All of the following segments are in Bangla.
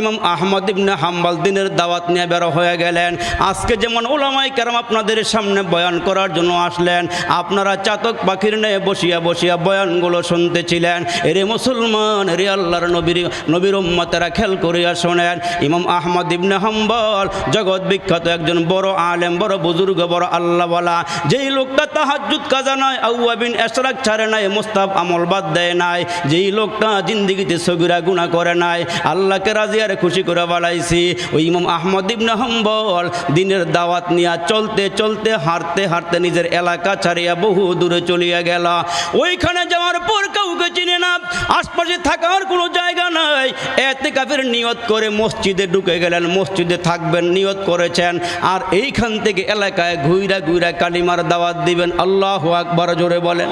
ইমাম আহমদ ইবনে হাম্বাল দিনের দাওয়াত নিয়ে বেরো হয়ে গেলেন। আজকে যেমন ওলামাই কেরাম আপনাদের সামনে বয়ান করার জন্য আসলেন, আপনারা চাতক পাখির নিয়ে বসিয়া বসিয়া বয়ানগুলো শুনতেছিলেন। এরে মুসলমান, এরে আল্লাহর নবীর নবীর উম্মতেরা খেল করিয়া শোনেন। ইমাম আহমদ ইবনে হাম্বল জগৎ বিখ্যাত একজন বড় আলেম, বড় বুজুর্গ, বড় আল্লাহওয়ালা। যেই লোকটা তাহাজুদ কাজা নাই আউয়াবিন এসরাক ছাড়ে নাই মুস্তাব আমল বাদ দেয় নাই। যেই লোকটা জিন্দিগিতে সগিরা গুণা করে নাই, আল্লাহকে রাজিয়ারে খুশি করে বাড়াইছি। ওই ইমাম আহমদ ইবনে হাম্বল দিনের দাওয়াত নিয়ে চলতে চলতে হাঁটতে হাঁটতে নিজের এলাকা ছাড়িয়া বহু দূরে চলিয়া গেল। ওইখানে যাওয়ার পর কাউকে চিনে না। আশপাশে থাকার কোনো জায়গা নাই। এতে কাফের নিয়ত করে মসজিদে ঢুকে গেলেন। মসজিদে থাকবেন, নিয়ত করেছেন। আর এইখান থেকে এলাকায় ঘুইরা ঘুইরা কালিমার দাওয়াত দিবেন। আল্লাহ আকবার জোরে বলেন।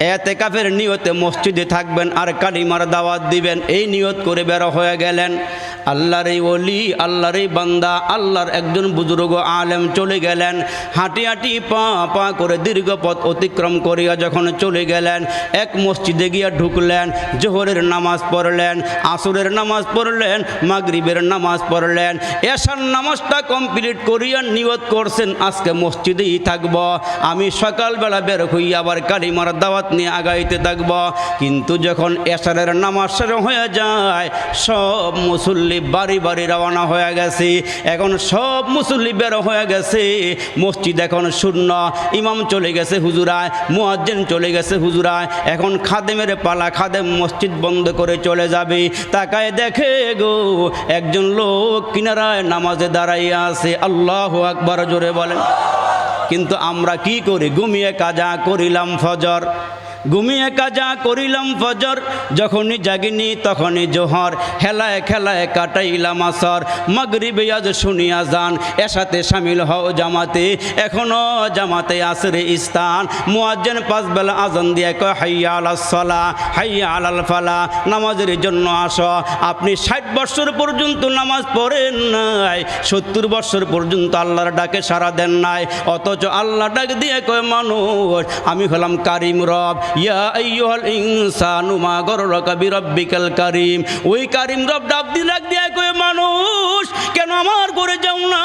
এতে কাফের নিয়তে মসজিদে থাকবেন আর কালিমার দাওয়াত দিবেন। এই নিয়ত করে বেরো হয়ে গেলেন। আল্লাহর এই অলি আল্লাহর এই বান্দা, আল্লাহর একজন বুজুর্গ আলেম চলে গেলেন। হাঁটি হাঁটি পা পা করে দীর্ঘ পথ অতিক্রম করিয়া যখন চলে গেলেন, এক মসজিদে গিয়া ঢুকলেন, জোহরের নামাজ পড়লেন, আসরের নামাজ পড়লেন, মাগরিবের নামাজ পড়লেন। এশার নামাজটা কমপ্লিট করিয়া নিয়ত করছেন, আজকে মসজিদেই থাকব। আমি সকালবেলা বের হইয়া আবার কালিমার দাওয়াত নিয়ে আগাইতে থাকব। কিন্তু যখন এশারের নামাজ হয়ে যায়, সব মুসল্লি বাড়ি বাড়ি রওনা হয়ে গেছে। এখন সব মুসল্লি বের হয়ে গেছে। মসজিদ এখন শূন্য। ইমাম চলে গেছে হুজুরায়, মুয়াজ্জিন চলে গেছে হুজুরায়। এখন খাদেমের পালা, খাদেম মসজিদ বন্ধ করে চলে যাবে। তাকায় দেখে গো, একজন লোক কিনারায় নামাজে দাঁড়াইয়া আছে। আল্লাহ আকবার জোরে বলেন। কিন্তু আমরা কি করি? ঘুমিয়ে কাজা করিলাম ফজর। ঘুমিয়ে কাজা করিলাম ফজর। যখনই জাগিনি তখনই জোহর। খেলায় খেলায় কাটাইলাম আসর। মগরিবে শুনিয়া যান এসাতে সামিল হও জামাতে। এখনও জামাতে আসরে স্থান। মুয়াজ্জেন পাঁচ বেলা আজান দিয়ে কয়, হাইয়া আলাল সলা, হাইয়া আলাল ফালা, নামাজের জন্য আস। আপনি ষাট বছর পর্যন্ত নামাজ পড়েন নাই, সত্তর বছর পর্যন্ত আল্লাহর ডাকে সারা দেন নাই। অথচ আল্লাহ ডাক দিয়ে কয়, মানুষ, আমি হলাম কারিম রব ইয়া আইয়ুহাল ইনসানু মা গররকা বিরাব্বিকাল কারিম। ওই কারিম রব ডাক দিয়ে ডাক দিয়ে কয় মানুষ, কেন আমার করে যাও না?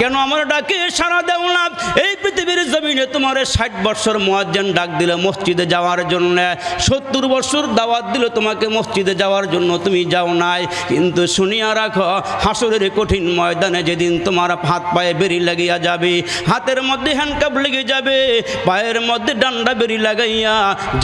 কেন আমার ডাকে সারা দেও না? এই পৃথিবীর জমিনে তোমার ষাট বছর মোয়াজ্জেন ডাক দিল মসজিদে যাওয়ার জন্য, সত্তর বছর দাওয়াত দিল তোমাকে মসজিদে যাওয়ার জন্য তুমি যাও নাই। কিন্তু শুনিয়া রাখো, হাসরের কঠিন ময়দানে যেদিন তোমার হাত পায়ে বেরি লাগিয়া যাবে, হাতের মধ্যে হ্যান্ডকাপ লেগে যাবে, পায়ের মধ্যে ডান্ডা বেরি লাগাইয়া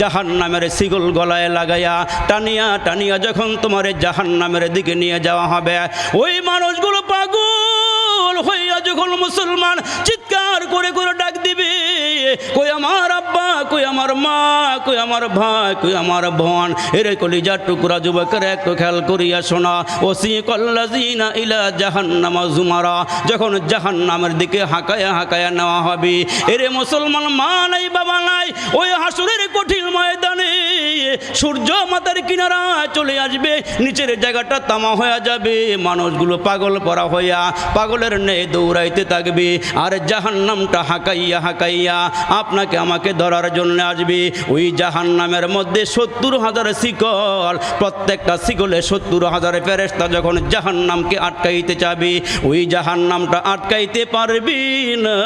জাহান নামের সিগল গলায় লাগাইয়া, টানিয়া টানিয়া যখন তোমার জাহান নামের দিকে নিয়ে যাওয়া হবে, ওই মানুষগুলো পাগল হইয়া যখন মুসলমান চিৎকার করে করে ডাক দিবে কই আমার আব্বা, কই আমার মা, কই আমার ভাই, কই আমার বোন, এরে কলিজার টুকরা যুবকের একটু খেয়াল করিয়া শোনা ওসি কল্লাজিনা ইলা জাহান্নামা জুমারা যখন জাহান্নামের দিকে হাঁকায়া হাঁকায়া নেওয়া হবে, এরে মুসলমান মা নাই, বাবা নাই, ওই হাসুরের কঠিন ময়দানে সূর্য মাতার কিনারা চলে আসবে। নিচের জায়গাটা তামা হয়ে যাবে। মানুষগুলো পাগল করা হইয়া পাগলের নেই দৌড়াইতে থাকবে। আর জাহান্নামটা হাঁকাইয়া হাঁকাইয়া আপনাকে আমাকে ধরার জন্য আসবে। ওই জাহান্নামের মধ্যে সত্তর হাজার শিকল, প্রত্যেকটা শিকলে সত্তর হাজার ফেরেস্তা যখন জাহান্নামকে আটকাইতে চাবে, ওই জাহান্নামটা আটকাইতে পারবি না।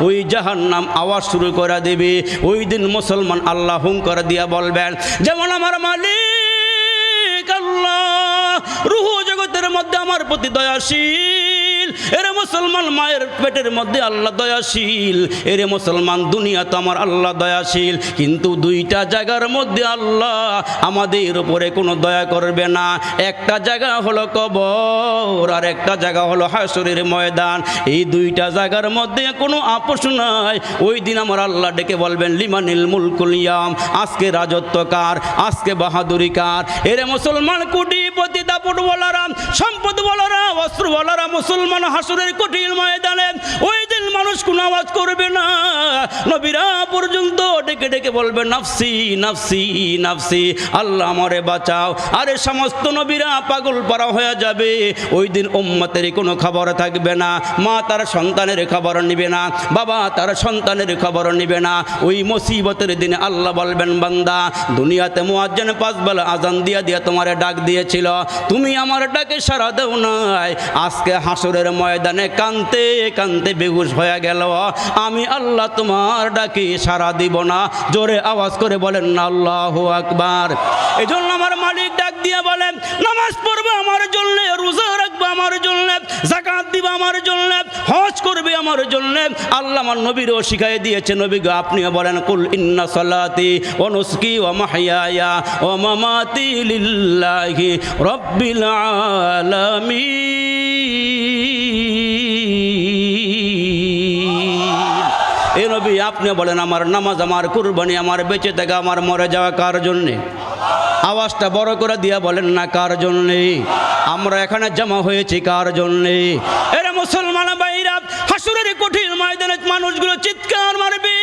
ওই জাহান্নাম আওয়াজ শুরু করে দেবে। ওই দিন মুসলমান আল্লাহ হুম করে দিয়া বলবেন যেমন আমার মালিক আল্লাহ রুহ জগতের মধ্যে আমার প্রতি দয়াশীল। এরে মুসলমান মায়ের পেটের মধ্যে আল্লাহ দয়াশীল। এরে মুসলমান দুনিয়া তো আমার আল্লাহ দয়াশীল। কিন্তু দুইটা জায়গার মধ্যে আল্লাহ আমাদের উপরে কোনো দয়া করবে না। একটা জায়গা হলো কবর, আর একটা জায়গা হলো হাসরের ময়দান। এই দুইটা জায়গার মধ্যে কোনো আপোষ নাই। ওই দিন আমার আল্লাহ ডেকে বলবেন, লিমানিল মুলকুলিয়াম আজকে রাজত্ব কার? আজকে বাহাদুরি কার? এরে মুসলমান কুটিপতি দাপট বলারা সম্পদ বলারা অস্ত্র বলারা মুসলমান হাসুরের কঠিন ময়দানে ওই দিন মানুষ কোনো আওয়াজ করবে না। নবীরা পর্যন্ত ডেকে ডেকে বলবে, নাফসি নাফসি নাফসি, আল্লাহ আমারে বাঁচাও। আরে সমস্ত নবীরা পাগল পারা হয়ে যাবে। ওই দিন উম্মতের কোনো খবর থাকবে না। মা তার সন্তানের খবর নিবে না। বাবা তার সন্তানের খবর নিবে না। ওই মুসিবতের দিনে আল্লাহ বলবেন, বান্দা, দুনিয়াতে মুয়াজ্জেন পাঁচ বেলা আজান দিয়া দিয়া তোমারে ডাক দিয়েছিল। তুমি আমার ডাকে সারা দেও নাই। আজকে হাসরের ময়দানে কানতে কানতে বেহুশ হয়ে গেল। আমি আল্লাহ তোমার ডাকি সারা দিব না। জোরে আওয়াজ করে বলেন না আল্লাহ আকবার। এই জন্য আমার মালিক ডাক দিয়ে বলেন, নামাজ পড়বে আমার জন্য, রোজা রাখবে আমার জন্য জাকাত দিবে আমার জন্য, হজ করবে আমার জন্য। আল্লাহ আমার নবীরও শিখাই দিয়েছে, নবী গো, আপনিও বলেন, কুল ইন্না সালাতি ও নুসকি ও মাহিয়ায়া ও মামাতি লিল্লাহি রব্বিল আলামিন। এ নবী, আপনি বলেন, আমার নামাজ, আমার কুরবানি, আমার বেঁচে থাকা, আমার মরে যাওয়া কার জন্যে? আওয়াজটা বড় করে দিয়া বলেন, না, কার জন্যে? আমরা এখানে জমা হয়েছি কার জন্যে? এরা মুসলমান বাইরা হাসুরের কঠিন ময়দানে মানুষগুলো চিৎকার মারবে।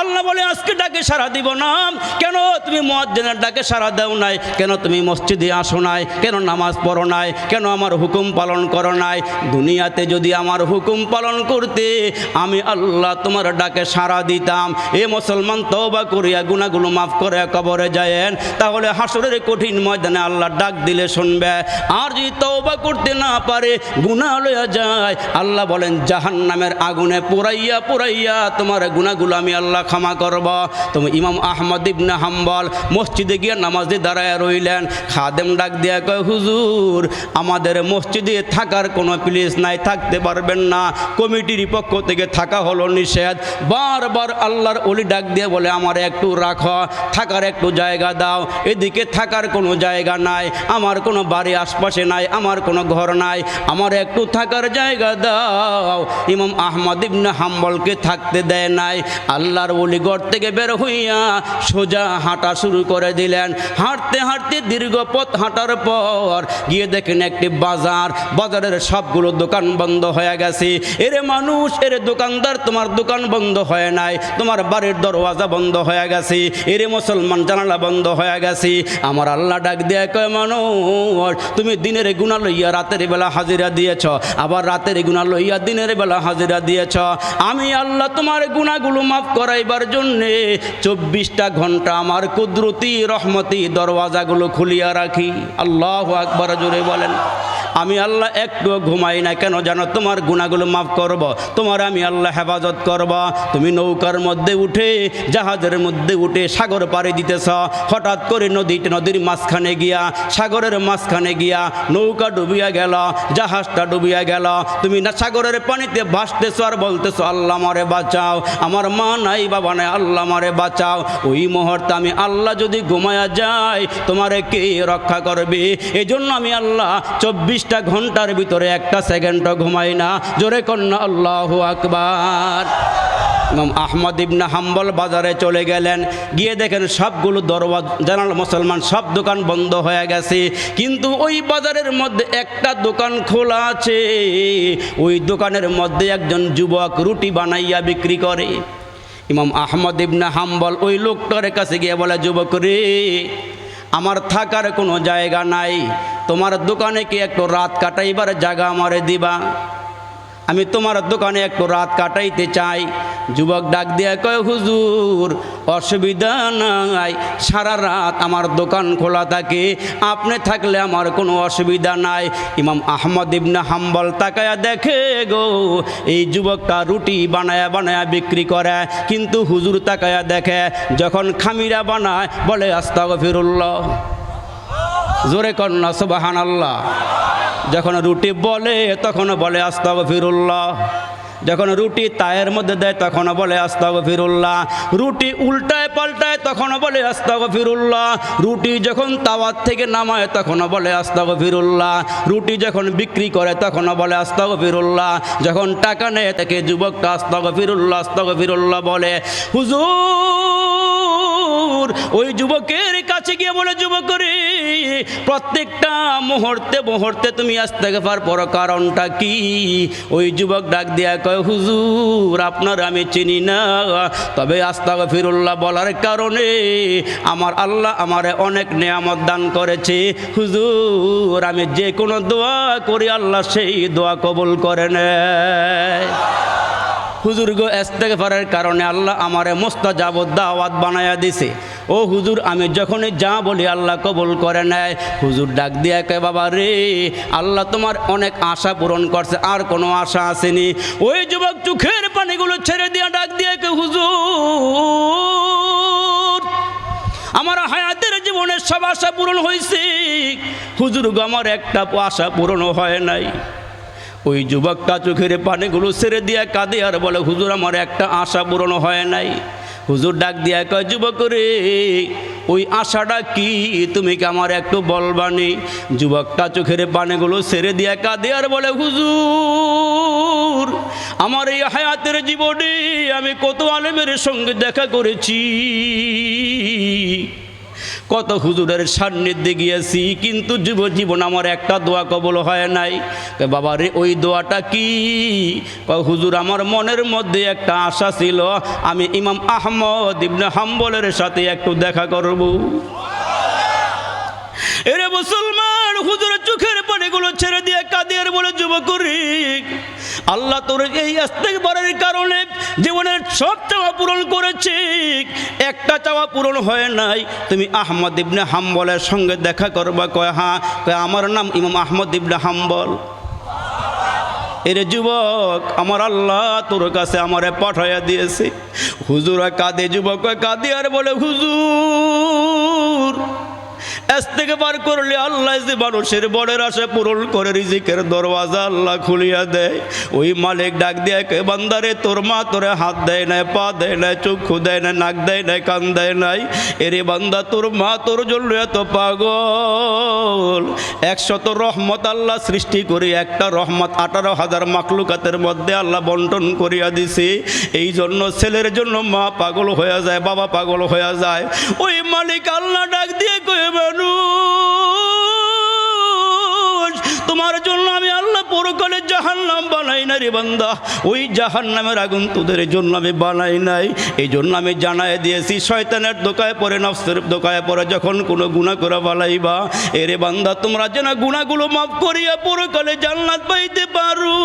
আল্লাহ বলে, আজকে ডাকে সারা দিব না। কেন তুমি মজ্জেনের ডাকে সারা দাও নাই? কেন তুমি মসজিদে আসো নাই? কেন নামাজ পড়ো নাই? কেন আমার হুকুম পালন করো নাই? দুনিয়াতে যদি আমার হুকুম পালন করতে আমি আল্লাহ তোমার ডাকে সারা দিতাম। এ মুসলমান তওবা করিয়া গুনাহগুলো মাফ করে কবরে যায়েন। তাহলে হাসরের কঠিন ময়দানে আল্লাহ ডাক দিলে শুনবে। আর যদি তওবা করতে না পারে, গুনাহ লইয়া যায়। আল্লাহ বলেন, জাহান্নামের আগুনে পুরাইয়া পুরাইয়া তোমার গুনাহগুলো আমি আল্লাহ ক্ষমা করব। তুমি ইমাম আহমদ ইবনে হাম্বল মসজিদে গিয়ে নামাজে দাঁড়ায় রইলেন। খাদেম ডাক দিয়া কয়, হুজুর, আমাদের মসজিদে থাকার কোনো প্লেস নাই, থাকতে পারবেন না। কমিটির পক্ষ থেকে থাকা হলো নিষেধ। বারবার আল্লাহর অলি ডাক দিয়ে বলে, আমার একটু রাখো, থাকার একটু জায়গা দাও। এদিকে থাকার কোনো জায়গা নাই, আমার কোনো বাড়ি আশপাশে নাই, আমার কোনো ঘর নাই। আমার একটু থাকার জায়গা দাও। ইমাম আহমদ ইবনে হাম্বলকে থাকতে দেয় নাই। আল্লাহর অলি ঘর থেকে বের হইয়া সোজা হাঁটা শুরু করে দিলেন। হাঁটতে হাঁটতে দীর্ঘ পথ হাঁটার পর গিয়ে দেখেন একটি বাজার। বাজারের সবগুলো দোকান বন্ধ হয়ে গেছে। এরে মানুষ, এরে দোকানদার, তোমার দোকান বন্ধ হয় নাই। তোমার বাড়ির দরওয়াজা বন্ধ হয়ে গেছে। এরে মুসলমান জানালা বন্ধ হয়ে গেছে। আমার আল্লাহ ডাক দিয়ে, কয় মানুষ, তুমি দিনের গুণা লইয়া রাতের বেলা হাজিরা দিয়েছ। আবার রাতের গুণা লইয়া দিনের বেলা হাজিরা দিয়েছ। আমি আল্লাহ তোমার গুণাগুলো মাফ করাইবার জন্যে চব্বিশটা ঘণ্টা আমার কুদরতি, রহমতি দরওয়াজাগুলো খুলিয়া রাখি। আল্লাহ আকবার, জোরে বলেন। আমি আল্লাহ একটুও ঘুমাই না কেন জানো? তোমার গুণাগুলো মাফ করব। তোমার আমি আল্লাহ হেফাজত করব। তুমি নৌকার মধ্যে উঠে, জাহাজের মধ্যে উঠে সাগর পাড়ি দিতেছ। হঠাৎ করে নদীতে নদীর মাঝখানে গিয়া, সাগরের মাঝখানে গিয়া নৌকা ডুবিয়া গেল, জাহাজটা ডুবিয়া গেল। তুমি না সাগরের পানিতে ভাসতেছ আর বলতেছো, আল্লাহ মারে বাঁচাও। আমার মা নাই, বাবা নাই, আল্লাহ মারে বাঁচাও। ওই মুহূর্তে আমি আল্লাহ যদি ঘুমায়া যাই, তোমারে কে রক্ষা করবে? এই জন্য আমি আল্লাহ চব্বিশটা ঘণ্টার ভিতরে একটা সেকেন্ডও ঘুমাই না। জোরে কন্যা, আল্লাহ আকবার। ইমাম আহমদ ইবনা হাম্বল বাজারে চলে গেলেন। গিয়ে দেখেন সবগুলো দরওয়াজ, জানাল মুসলমান, সব দোকান বন্ধ হয়ে গেছে। কিন্তু ওই বাজারের মধ্যে একটা দোকান খোলা আছে। ওই দোকানের মধ্যে একজন যুবক রুটি বানাইয়া বিক্রি করে। ইমাম আহমদ ইবনা হাম্বল ওই লোকটার কাছে গিয়ে বলে, যুবক রে, আমার থাকার কোনো জায়গা নাই। তোমার দোকানে কি একটু রাত কাটাইবার জায়গা আমারে দিবা? আমি তোমার দোকানে একটু রাত কাটাইতে চাই। যুবক ডাক দিয়ে কয়, হুজুর, অসুবিধা নাই। সারা রাত আমার দোকান খোলা থাকে। আপনি থাকলে আমার কোনো অসুবিধা নাই। ইমাম আহমদ ইবনে হাম্বল তাকায়া দেখে গো, এই যুবকটা রুটি বানায়া বানায়া বিক্রি করে। কিন্তু হুজুর তাকায়া দেখে, যখন খামিরা বানায়, বলে আস্তাগ ফিরুল্লাহ জোরে কন্যা সুবাহান আল্লাহ যখন রুটি বলে, তখন বলে আস্তাব ফিরুল্লাহ যখন রুটি তায়ের মধ্যে দেয়, তখন বলে আস্তাগ ফিরুল্লাহ রুটি উল্টায় পাল্টায়, তখন বলে আস্তাগ ফিরুল্লাহ রুটি যখন তাওয়ার থেকে নামায়, তখন বলে আস্তাগ ফিরুল্লাহ রুটি যখন বিক্রি করে, তখন বলে আস্তাগ ফিরুল্লাহ যখন টাকা নেয়, তাকে যুবকটা আস্তাগ ফিরুল্লাহ আস্তাগ ফিরুল্লাহ বলে। হুজুর ওই যুবকের কাছে গিয়ে বলে যুবক রে প্রত্যেকটা মুহূর্তে মুহূর্তে তুমি আস্তেগফার পর কারণটা কি? ওই যুবক ডাক দিয়া কয়, হুজুর, আপনার আমি চিনি না। তবে আস্তাগফিরুল্লাহ বলার কারণে আমার আল্লাহ আমারে অনেক নেয়ামত দান করেছে। হুজুর, আমি যে কোনো দোয়া করি, আল্লাহ সেই দোয়া কবুল করে নেয়। হুজুর গো ইস্তেগফারের কারণে আল্লাহ আমারে মোস্তাজাবত দাওয়াত বানায়া দিছে। ও হুজুর, আমি যখনই যা বলি, আল্লাহ কবুল করে নেয়। হুজুর ডাক দিয়া কে বাবা রে, আল্লাহ তোমার অনেক আশা পূরণ করছে, আর কোনো আশা আসেনি। ওই যুবক চোখের পানিগুলো ছেড়ে দিয়া ডাক দিয়া কে হুজুর, আমার হায়াতের জীবনের সব আশা পূরণ হয়েছে হুজুর আমার একটা আশা পূরণ হয় নাই। ওই যুবকটা চোখের পানিগুলো ছেড়ে দিয়া কাঁদে আর বলে, হুজুর, আমার একটা আশা পূরণ হয় নাই। হুজুর ডাক দিয়া কয়, যুবক রে, ওই আশাটা কি? তুমি কি আমার একটু বলবানি? যুবকটা চোখের পানিগুলো সেরে দিয়া কাঁদে আর বলে, হুজুর, আমার এই হায়াতের জীবনে আমি কত আলেমের সঙ্গে দেখা করেছি। কত হুজুরের সান্নিধ্যে গিয়েছি, কিন্তু যুব জীবন আমার একটা দোয়া কবল হয় নাই। বাবা রে, ওই দোয়াটা কি? হুজুর, আমার মনের মধ্যে একটা আশা ছিল, আমি ইমাম আহমদ ইবনে হাম্বলের সাথে একটু দেখা করব। এরে মুসলমান! হুজুরের চোখের পানিগুলো ছেড়ে দিয়ে কাঁদিয়ার বলে যুবকরি আল্লাহ তোর এই ইস্তেগফারের কারণে জীবনের সব চাওয়া পূরণ করেছে। একটা চাওয়া পূরণ হয় নাই। তুমি আহমদ ইবনে হাম্বলের সঙ্গে দেখা করবা। কয় হ্যাঁ। কয়, আমার নাম ইমাম আহমদ ইবনে হাম্বল। এরে যুবক, আমার আল্লাহ তোর কাছে আমারে পাঠাইয়া দিয়েছে। হুজুরা কাঁদে, যুবক কাঁদে আর বলে, হুজুর এস থেকে বার করলে আল্লাহ যে মানুষের বড়ের আশা পূরণ করে রিজিকের দরওয়াজা আল্লাহ খুলিয়া দেয়। ওই মালিক ডাক দিয়ে কে বান্দারে, তোর মা তোরে হাত দেয় না পা দেয় না চক্ষু দেয় না নাক দেয় না কান দেয় নাই। এরে বান্দা, তোর মা তোর জন্য এত পাগল। একশত রহমত আল্লাহ সৃষ্টি করি, একটা রহমত আঠারো হাজার মাকলুকাতের মধ্যে আল্লাহ বন্টন করিয়া দিছে। এই জন্য ছেলের জন্য মা পাগল হয়ে যায়, বাবা পাগল হয়ে যায়। ওই মালিক আল্লাহ ডাক দিয়ে কয়ে তোমার জন্য আমি আল্লাহ পরকালে জাহান নাম বানাই না রে বান্দা। ওই জাহান নামের আগুন তোদের জন্য আমি বানাই নাই। এই জন্য আমি জানাই দিয়েছি, শয়তানের দোকায় পরে নফসের দোকায় পরে যখন কোনো গুণা করে বালাইবা এরে বান্দা, তোমরা যেন গুণাগুলো মাফ করিয়া পরকালে জান্নাত পাইতে পারো।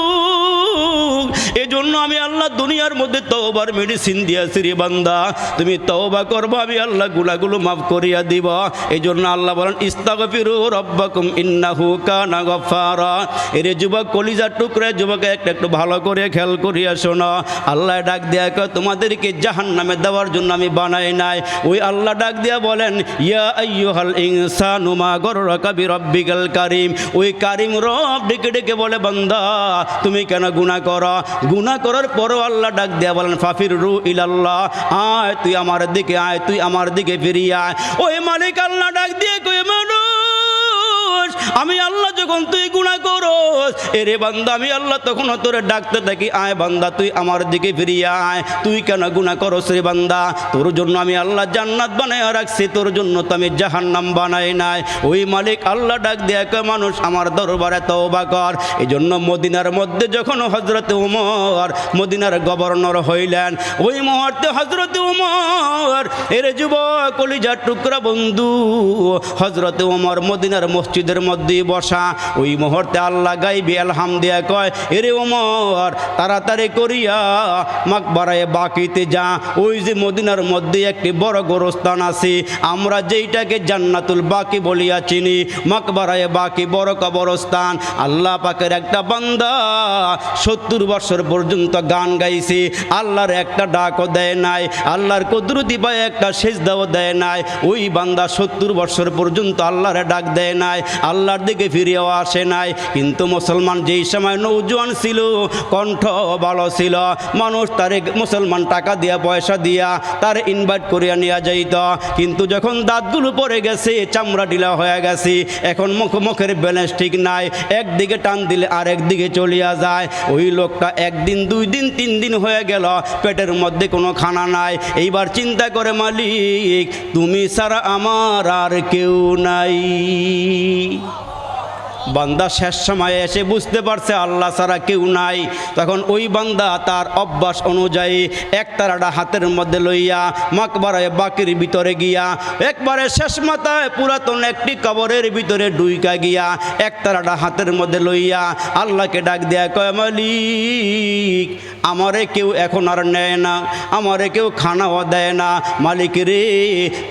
এজন্য আমি আল্লাহ দুনিয়ার মধ্যে তওবার মেডিসিন দিয়েছি রে বান্দা। তুমি তওবা করবা, আমি আল্লাহ গুণাগুলো মাফ করিয়া দিব। এই জন্য আল্লাহ বলেন, ইস্তাগফিরু রব্বাকুম ইন্নাহু কানা গফফারা। এরে যুবক, কলিজার টুকরে যুবক একটা একটু ভালো করে খেয়াল করিয়া শোনো। আল্লাহ ডাক দেয়া কয়, তোমাদেরকে জাহান নামে দেওয়ার জন্য আমি বানাই নাই। ওই আল্লাহ ডাক দিয়া বলেন, ইয়া আইয়ুহাল ইনসানু মা গররাকা বিরাব্বিকাল কারীম। ওই কারিম রব ডেকে ডেকে বলে, বান্দা, তুমি কেন গুনাহ করো? গুনাহ করার পরও আল্লাহ ডাক দেয়া বলেন ফাফির রু ইলাল্লাহ। আয়, তুই আমার দিকে আয়, তুই আমার দিকে ফিরিয়ে আয়। ওই মালিক আল্লাহ ডাক দিয়ে কই মানুষ আমি আল্লাহ যখন তুই গুণা করস, এরে বান্দা, আমি আল্লাহ তখন তোরে ডাকতে থাকি, আয় বান্দা, তুই আমার দিকে ফিরিয়ে আয়। তুই কেন গুণা করস রে বান্দা? তোর জন্য আমি আল্লাহ জান্নাত বানায় রাখছি, তোর জন্য তো আমি জাহান্নাম বানাই নাই। ওই মালিক আল্লাহ ডাক দিয়ে মানুষ, আমার দরবারে তওবা কর। এই জন্য মদিনার মধ্যে যখন হজরত উমর, মদিনার গভর্নর হইলেন, ওই মুহূর্তে হজরত উমর, এরে যুবক, কলিজার টুকরা বন্ধু হজরত উমর মদিনার মসজিদের মধ্যে বসা। ওই মুহূর্তে আল্লাহ গাইবি আলহাম দিয়া কয়, এরে ওমর, তাড়াতাড়ি করিয়া মাকবারায় বাকিতে যা। ওই যে মদিনার মধ্যে একটি বড় গোরস্থান আছে। আমরা যেইটাকে জান্নাতুল বাকি বলিয়া চিনি, মাকবারায় বাকি বড় কবরস্থান। আল্লাহ পাকের একটা বান্দা সত্তর বছর পর্যন্ত গান গাইছে। আল্লাহর একটা ডাকও দেয় নাই, আল্লাহর কুদরতি পায় একটা সেজদাও দেয় নাই। ওই বান্দা সত্তর বছর পর্যন্ত আল্লাহরে ডাক দেয় নাই। আল্লাহর দিকে ফিরেও আসে নাই। কিন্তু মুসলমান যেই সময় নৌজোয়ান ছিল, কণ্ঠ ভালো ছিল। মানুষ তারে মুসলমান টাকা দিয়া, পয়সা দিয়া তার ইনভাইট করিয়া নিয়ে যাইত। কিন্তু যখন দাঁতগুলো পড়ে গেছে, চামড়া ঢিলা হয়ে গেছে, এখন মুখ মুখের ব্যালেন্স ঠিক নাই। একদিকে টান দিলে আরেক দিকে চলিয়া যায়। ওই লোকটা একদিন, দুই দিন, তিন দিন হয়ে গেল, পেটের মধ্যে কোনো খানা নাই। এইবার চিন্তা করে মালিক, তুমি ছাড়া আমার আর কেউ নাই। বান্দা শেষ সময়ে এসে বুঝতে পারছে আল্লাহ ছাড়া কেউ নাই। তখন ওই বান্দা তার অভ্যাস অনুযায়ী একতারাটা হাতের মধ্যে লইয়া মাকবারায় বাকির ভিতরে গিয়া একবারে শেষ মাথায় পুরাতন একটি কবরের ভিতরে ডুইকা গিয়া একতারাটা হাতের মধ্যে লইয়া আল্লাহকে ডাক দেয়া কয়, মালিক আমারে কেউ এখন আর নেয় না, আমারে কেউ খানাও দেয় না। মালিক রে,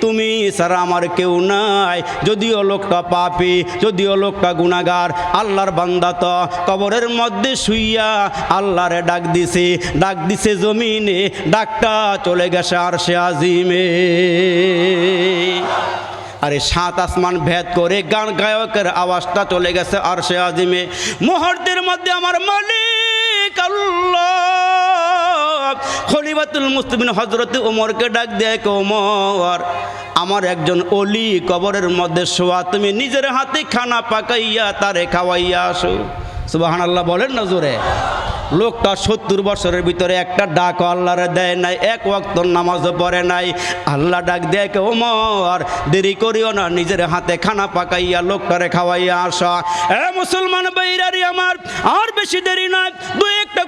তুমি ছাড়া আমার কেউ নাই। যদিও লোকটা পাপি, যদিও লোকটা গুণাগার আল্লাহর বান্দা তো কবরের মধ্যে শুইয়া আল্লাহরে ডাক দিছে। ডাক দিছে জমিনে, ডাকটা চলে গেছে আর সে আজিমে। আরে সাত আসমান ভেদ করে গান গায়কের আওয়াজটা চলে গেছে আর সে আজিমে। মুহূর্তের মধ্যে আমার মালিক খলিফাতুল মুসলিমিন হজরত ওমরকে ডাক দেয় ওমর আমার একজন অলি কবরের মধ্যে শোয়া, তুমি নিজের হাতে খানা পাকাইয়া তারে খাওয়াইয়া আসো। সুবাহান আল্লাহ বলেন না জোরে। লোকটা সত্তর বছরের ভিতরে একটা ডাক আল্লাহরে দেয় নাই, এক ওয়াক্ত নামাজও পড়ে নাই। আল্লাহ ডাক দেয়, কে ওমর দেরি করিও না, নিজের হাতে খানা পাকাইয়া লোকটারে খাওয়াইয়া আসা। এ মুসলমান বাইরারি আমার, আর বেশি দেরি নয়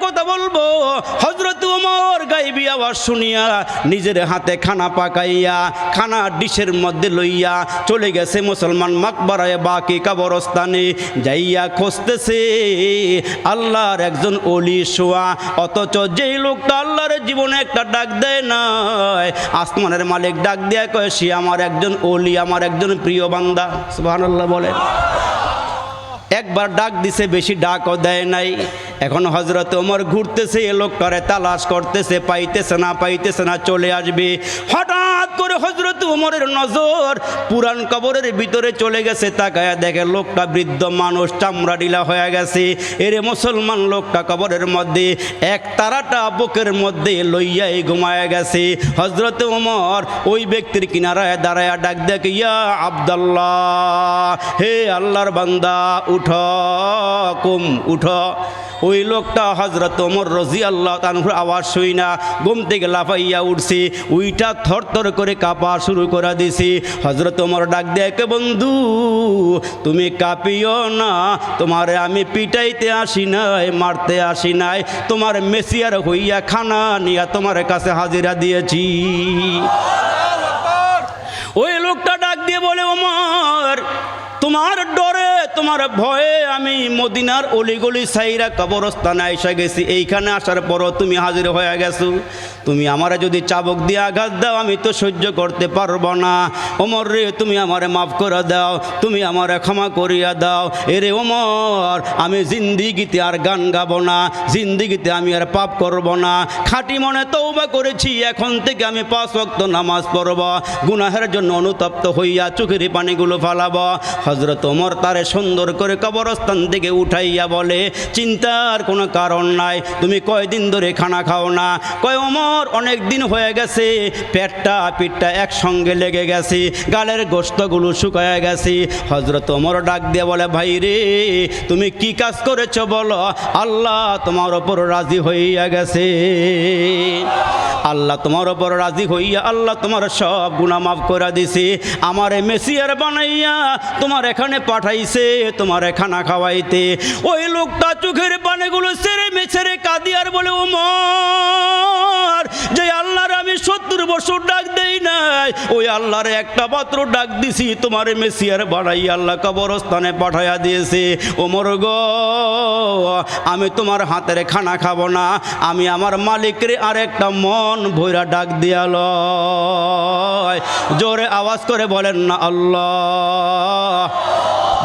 কথা বলব? হজরত ওমর গাইবি আওয়াজ শুনিয়া নিজের হাতে খানা পাকাইয়া, খানা ডিশের মধ্যে লইয়া চলে গেছে মুসলমান মাকবারায় বাকি কবরস্থানে। যাইয়া খুঁজতেছে আল্লাহর একজন অলি শোয়া, অথচ যেই লোকটা আল্লাহর জীবনে একটা ডাক দেয় নাই, আসমানের মালিক ডাক দেয়া কয়, সে আমার একজন অলি আমার একজন প্রিয় বান্দা। সুবহানাল্লাহ বলেন একবার ডাক দিছে, বেশি ডাকও দেয় নাই। এখন হজরত ওমর ঘুরতেছে, এ লোকটারে তালাশ করতেছে, পাইতেছে না পাইতেছে না, চলে আসবে। হঠাৎ করে হজরত ওমরের নজর পুরান কবরের ভিতরে চলে গেছে, তাকায়া দেখে লোকটা বৃদ্ধ মানুষ, চামড়া ডিলা হয়ে গেছে। এরে মুসলমান লোকটা কবরের মধ্যে, এক তারাটা বুকের মধ্যে লইয়াই ঘুমায় গেছে। হজরত ওমর ওই ব্যক্তির কিনারায় দাঁড়ায় ডাক দেখ, ইয়া আবদাল্লাহ, হে আল্লাহর বান্দা, উঠ, কুম, উঠ। ওই লোকটা হজরত ওমর রজি আল্লাহ তানহুর আওয়াজ শুই না, ঘুম থেকে লাফাইয়া উঠছি, উইটা থর করে কাঁপা শুরু করে দিছি। হজরত ওমর ডাক দেয় বন্ধু, তুমি কাঁপিও না, তোমারে আমি পিটাইতে আসি নাই, মারতে আসি নাই, তোমার মেসিয়ার হইয়া খানা নিয়া তোমার কাছে হাজিরা দিয়েছি। ওই লোকটা ডাক দিয়ে বলে, ওমর, তোমার ডরে তোমার ভয়ে আমি মদিনার অলিগলি সাইরা কবরস্থানে এসে গেছি। এইখানে আসার পরও তুমি হাজির হয়ে গেছো। তুমি আমারে যদি চাবক দিয়ে আঘাত দাও, আমি তো সহ্য করতে পারব না। ওমর রে, তুমি আমারে মাফ করে দাও, তুমি আমারে ক্ষমা করিয়া দাও। এরে ওমর, আমি জিন্দিগিতে আর গান গাবো না, জিন্দিগিতে আমি আর পাপ করব না। খাঁটি মনে তৌবা করেছি, এখন থেকে আমি পাঁচ ওয়াক্ত নামাজ পড়ব। গুনাহের জন্য অনুতপ্ত হইয়া চোখের পানিগুলো ফালাব। হজরত ওমর তারে সুন্দর করে কবরস্থান থেকে উঠাইয়া বলে, চিন্তার কোনো কারণ নাই, তুমি কয়দিন ধরে খানা খাও না। কয়, ওমর, অনেক দিন হয়ে গেছে, পেটটা পিঠটা একসঙ্গে লেগে গেছে, গালের গোস্তগুলো শুকায় গেছে। হজরত ওমর ডাক দিয়ে বলে, ভাই রে, তুমি কি কাজ করেছ বলো? আল্লাহ তোমার ওপর রাজি হইয়া গেছে। আল্লাহ তোমার ওপর রাজি হইয়া আল্লাহ তোমার সব গুণা মাফ করে দিছে। আমার মেসিয়ার বানাইয়া তোমার এখানে পাঠাইছে। তোমার খানা খাওয়াইতে। ওই লোকটা চোখের পানেগুলো সেরে মেছেরে কাদিয়ার বলে উমর যে আল্লাহর আমি সত্তর বছর ডাক দেই নাই, ওই আল্লাহর একটা মাত্র ডাক দিছি, তোমার মেসিয়ার বানাই আল্লাহ কবরস্থানে পাঠাইয়া দিয়েছে। ওমর গো, আমি তোমার হাতের খানা খাব না, আমি আমার মালিকের আর একটা মন ভৈরা ডাক দিয়াল জোরে আওয়াজ করে বলেন, না আল্লাহ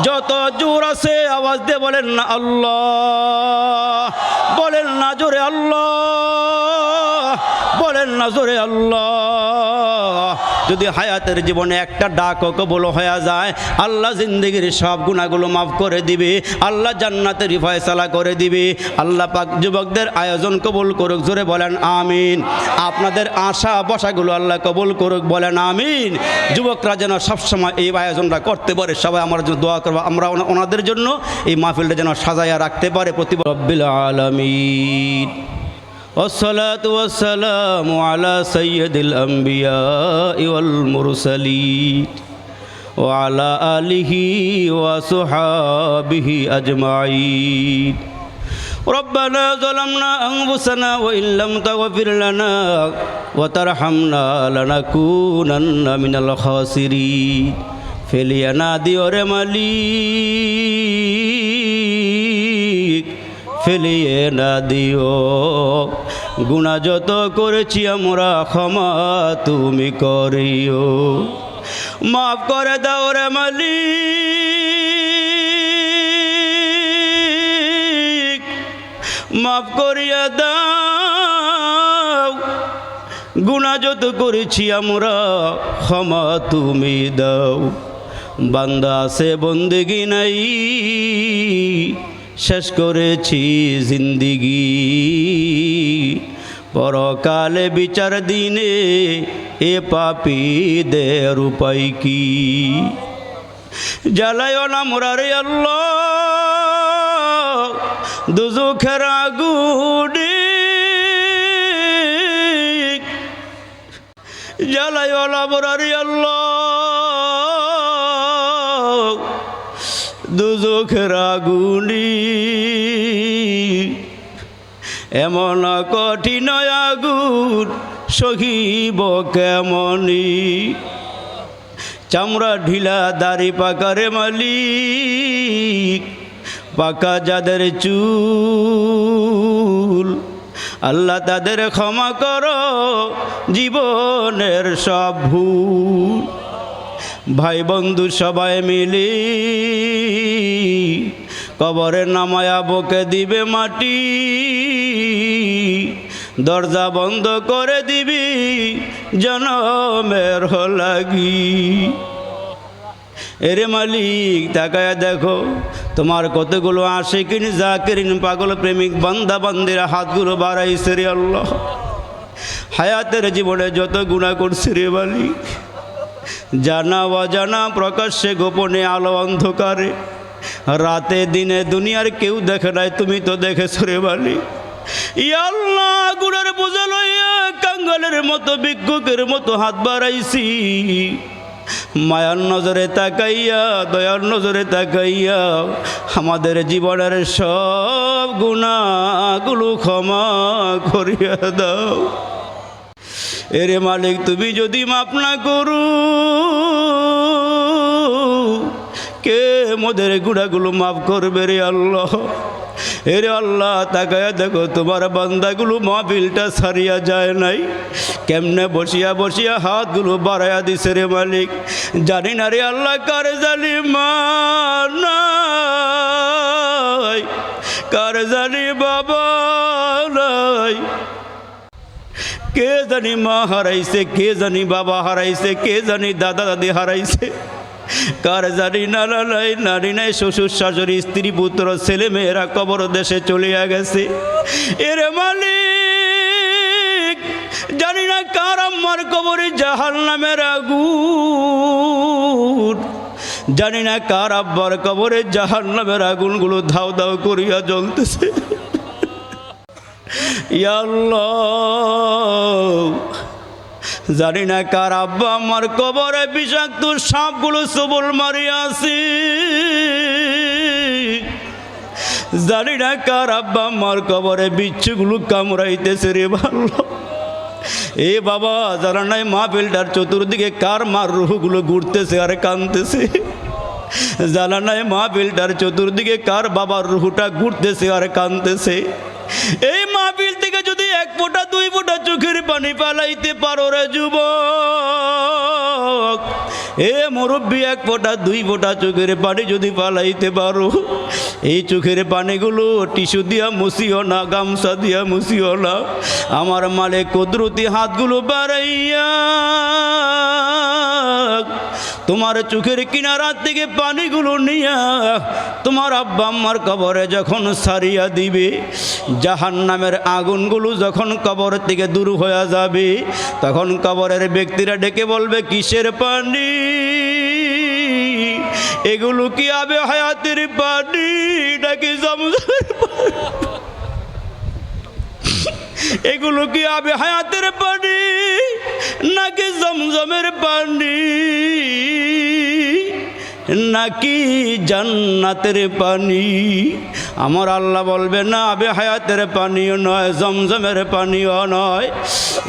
যত জোর আছে আওয়াজ দিয়ে বলেন না আল্লাহ, বলেন না জোরে আল্লাহ, বলেন না জোরে আল্লাহ। যদি হায়াতের জীবনে একটা ডাকও কবুল হয়ে যায়, আল্লাহ জিন্দগির সব গুণাগুলো মাফ করে দিবে, আল্লাহ জান্নাতের ফয়সালা করে দিবে। আল্লাহ পাক যুবকদের আয়োজন কবুল করুক, জোরে বলেন আমিন। আপনাদের আশা বসাগুলো আল্লাহ কবুল করুক, বলেন আমিন। যুবকরা যেন সবসময় এই আয়োজনটা করতে পারে, সবাই আমার জন্য দোয়া করব। আমরা ওনাদের জন্য এই মাহফিলটা যেন সাজাইয়া রাখতে পারে প্রতি রব্বিল আলমিন। والصلاة والسلام على سيد الأنبياء والمرسلين وعلى آله وصحابه أجمعين ربنا ظلمنا أنفسنا وإن لم تغفر لنا وترحمنا لنكونن من الخاسرين ফেলিয়ানা দিও রে মালিক ফেলিয়ে না দিও। গুণা যত করেছি আমরা, ক্ষমা তুমি করিও। মাফ করে দাও রে মালিক। মাফ করিয়া দাও। গুণা যত করেছি আমরা, ক্ষমা তুমি দাও। বান্দা আছে, বন্দেগি নাই। শেষ করেছি জিন্দিগি। পরকালে বিচার দিনে এ পাপীদের উপায় কি? জ্বালায় না মোরারে আল্লাহ, দুজুখের আগুনে। জ্বালায় না মোরারে আল্লাহ দুজুখের আগুনি এমন কঠিন আগুন সহিব কেমনি? চামড়া ঢিলা দাড়ি পাকারে মালিক, পাকা যাদের চুল। আল্লাহ তাদের ক্ষমা করো, জীবনের সব ভুল। ভাই বন্ধু সবাই মিলি কবরে নামায়া বকে দিবে মাটি, দরজা বন্ধ করে দিবি জনমের লাগি। এরে মালিক, তাকায় দেখো, তোমার কতগুলো আসে কিনি জাকিরিন, পাগল প্রেমিক, বান্দা, বান্দিরা হাতগুলো বাড়াইছে রে আল্লাহ। হায়াতের জীবনে যত গুণা করছে রে মালিক। জানা অজানা প্রকাশ্যে গোপনে আলো অন্ধকারে। রাতে দিনে দুনিয়ার কেউ দেখে নাই, তুমি তো দেখেছ রে বালি। আল্লাহ গুড়ের বোঝা লইয়া কাঙ্গালের মতো ভিক্ষুকের মতো হাত বাড়াইছি। মায়ার নজরে তাকাইয়া, দয়ার নজরে তাকাইয়া, আমাদের জীবনের সব গুণাগুলো ক্ষমা করিয়া দাও। এরে মালিক, তুমি যদি মাপ না করু মোদের গুড়াগুলো মাফ করবে রে আল্লাহ। এরে আল্লাহ, তাকায়া দেখো, তোমার বান্দাগুলো মাহফিলটা সারিয়া যায় নাই। কেমনে বসিয়া বসিয়া হাতগুলো বাড়াইয়া দিছে রে মালিক। জানি না রে আল্লাহ, কার জানি মা কার জানি বাবা নাই। কে জানি মা হারাইছে, কে জানি বাবা হারাইছে, কে জানি দাদা দাদি হারাইছে। কার জানি নাই নারী নাই, শ্বশুর শাশুড়ি, স্ত্রী, পুত্র, ছেলে মেয়েরা কবর দেশে চলিয়া গেছে। এরে মালিক, জানি না কার আমার কবরে জাহাল নামের আগুন। জানি না কার আব্বার কবরে জাহান নামের আগুনগুলো ধাও ধাও করিয়া জ্বলতেছে। ইয়া আল্লাহ জানি না কার আব্বা আমার কবরে বিষাক্ত সাপগুলো সবল মারিয়াছি জানি না কার আব্বা আমার কবরে বিচ্ছুগুলো কামড়াইতেছে রে ভালো এ বাবা, যারা নাই মা বিল্ডার চতুর্দিকে কার মার রুহগুলো ঘুরতেছে আর কানতেছে নাই মা বিল্ডার চতুর্দিকে কার বাবার রুহুটা ঘুরতেছে আর কানতেছে এই মা ফোঁটা, দুই ফোঁটা চোখের পানি পালাইতে পারো রে যুবক। এ মুরব্বী, এক ফোঁটা, দুই ফোঁটা চোখের পানি যদি পালাইতে পারো, এই চোখের পানিগুলো টিস্যু দিয়া মুসিও না, গামছা দিয়া মুসিও না। আমার মালে কুদরতি হাতগুলো বাড়াইয়া তোমার চোখের কিনারার থেকে পানিগুলো নিয়া তোমার আব্বা আম্মার কবরে যখন সারিয়া দিবে জাহান নামের আগুনগুলো যখন কবর থেকে দূর হয়ে যাবে, তখন কবরের ব্যক্তিরা ডেকে বলবে, কিসের পানি এগুলো কি আবে হায়াতের পানি নাকি জমজমের পানি? এগুলো কি আবে হায়াতের পানি নাকি জমজমের পানি নাকি জান্নাতের পানি আমার আল্লাহ বলবে, না আবে হায়াতের পানিও নয়, জমজমের পানিও নয়,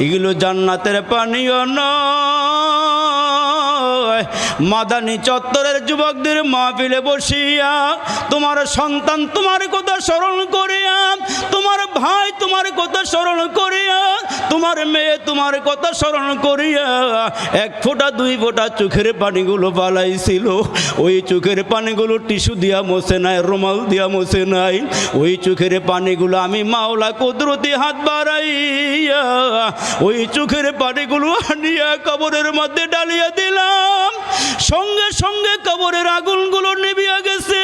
এগুলো জান্নাতের পানিও নয়। মাদানি চত্বরের যুবকদের মাহফিলে বসিয়া, তোমার সন্তান তোমার কথা স্মরণ করিয়া, তোমার ভাই তোমার কথা স্মরণ করিয়া, তোমার মেয়ে তোমার কথা স্মরণ করিয়া, এক ফোঁটা দুই ফোঁটা চোখের পানিগুলো পালাইছিল ওই চোখের পানিগুলো টিস্যু দিয়া মোছে নাই, রুমাল দিয়া মোছে নাই। ওই চোখের পানিগুলো আমি মাওলা কুদরতি হাত বাড়াইয়া, ওই চোখের পানিগুলো আনিয়া কবরের মধ্যে ডালিয়া দিলাম। সঙ্গে সঙ্গে কবরের আগুনগুলো নিভিয়া গেছে।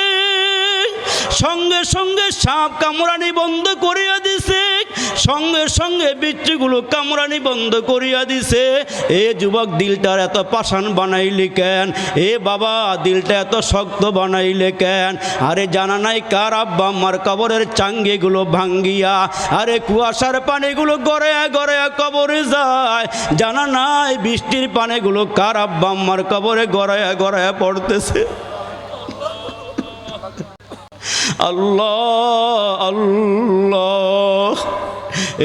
সঙ্গে সঙ্গে সাপ কামড়ানি বন্ধ করিয়া সঙ্গে সঙ্গে বিচ্ছুগুলো কামড়ানি বন্ধ করিয়া দিছে। এ যুবক দিলটার এত পাষাণ বানাইলি কেন? এ বাবা দিলটা এত শক্ত বানাইলে কেন? আরে জানা নাই কার আব্বা আমার কবরের চাঙ্গিগুলো ভাঙ্গিয়া, আরে কুয়াশার পানিগুলো গড়ে গড়ে কবরে যায়। জানা নাই বৃষ্টির পানিগুলো কার আব্বা আমার কবরে গড়ায় গড়ায় পড়তেছে। আল্লাহ আল্লাহ।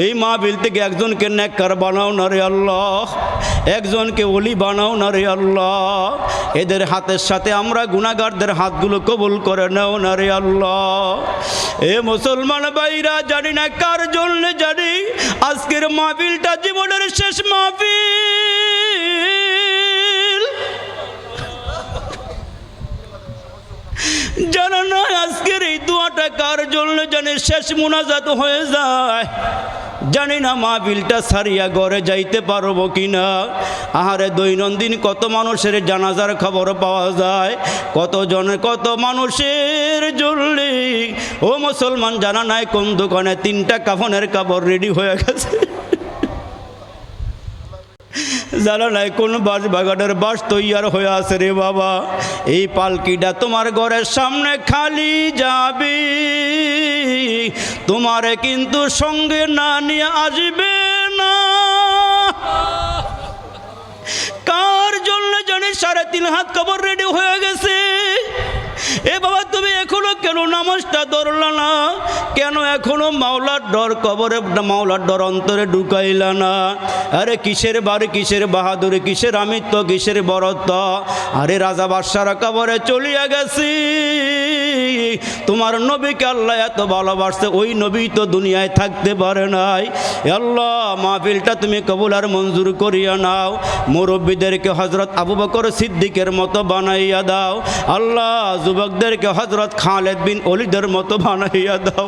এই মাহবিল থেকে একজনকে নেককার বানাও না রে আল্লাহ। একজনকে অলি বানাও না রে আল্লাহ। এদের হাতের সাথে আমরা গুণাগারদের হাতগুলো কবুল করে নাও না রে আল্লাহ। এ মুসলমান ভাইরা, জানি না কার জন্য জানি, আজকের মাহবিলটা জীবনের শেষ মাহবিল জানা নয় আজকের এই দোয়াটা কার জন্য জানে, শেষ মোনাজাত হয়ে যায়। জানি না মা বিলটা সারিয়া ঘরে যাইতে পারব কি না আহারে দৈনন্দিন কত মানুষের জানাজার খবর পাওয়া যায়। কত জনে কত মানুষের জরুরি। ও মুসলমান, জানা নাই কোন দোকানে তিনটা কাফনের কাপড় রেডি হয়ে গেছে। জানা নাই কোন বাস বাগানের বাস তৈয়ার হয়ে আছে রে বাবা। এই পালকিটা তোমার ঘরের সামনে খালি যাবে। তোমারে কিন্তু সঙ্গে না নিয়ে আসবে না। কার জন্য জানি সাড়ে তিন হাত কবর রেডি হয়ে গেছে? এ বাবা, তুমি এখনও কেন নামাজটা ধরলা না? কেন এখনও মাওলার ডর কবরে, মাওলার ডর অন্তরে ঢুকাইলা না? আরে কিসের বাড়ি কিসের বাহাদুরি, কিসের আমিত্ব, কিসের বরত্ব? আরে রাজা বাদশারা কবরে চলিয়া গেছি। তোমার নবীকে আল্লাহ এত ভালোবাসছে, ওই নবী তো দুনিয়ায় থাকতে পারে নাই। আল্লাহ, মাহফিলটা তুমি কবুল আর মঞ্জুর করিয়া নাও। মুরব্বীদেরকে হজরত আবু বকর সিদ্দিকের মতো বানাইয়া দাও। আল্লাহ, যুবকদেরকে হজরত খালেদ বিন অলিদের মতো বানাইয়া দাও।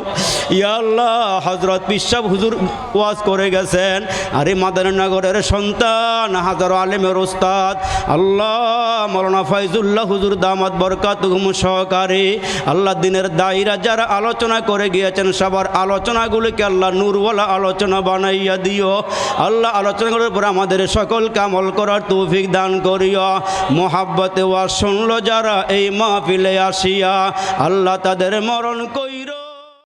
ইয়া আল্লাহ হজরত পিসাব হুজুর ওয়াজ করে গেছেন। আরে মাদারনগরের সন্তান, হাজার আলেমের ওস্তাদ। আল্লাহ, মৌলানা ফাইজুল্লাহ হুজুর দামাত বরকাত সহকারে। আল্লাহ দিনের দায়ীরা যারা আলোচনা করে গিয়েছেন সবার আলোচনাগুলিকে আল্লাহ নূরওয়ালা আলোচনা বানাইয়া দিও। আল্লাহ আলোচনাগুলোর উপর আমাদের সকল কামল করার তৌফিক দান করিও। মোহাব্বতে ওয়া শুনল যারা এই মাহফিলে আসিয়া, আল্লাহ তাদের মরণ কইর।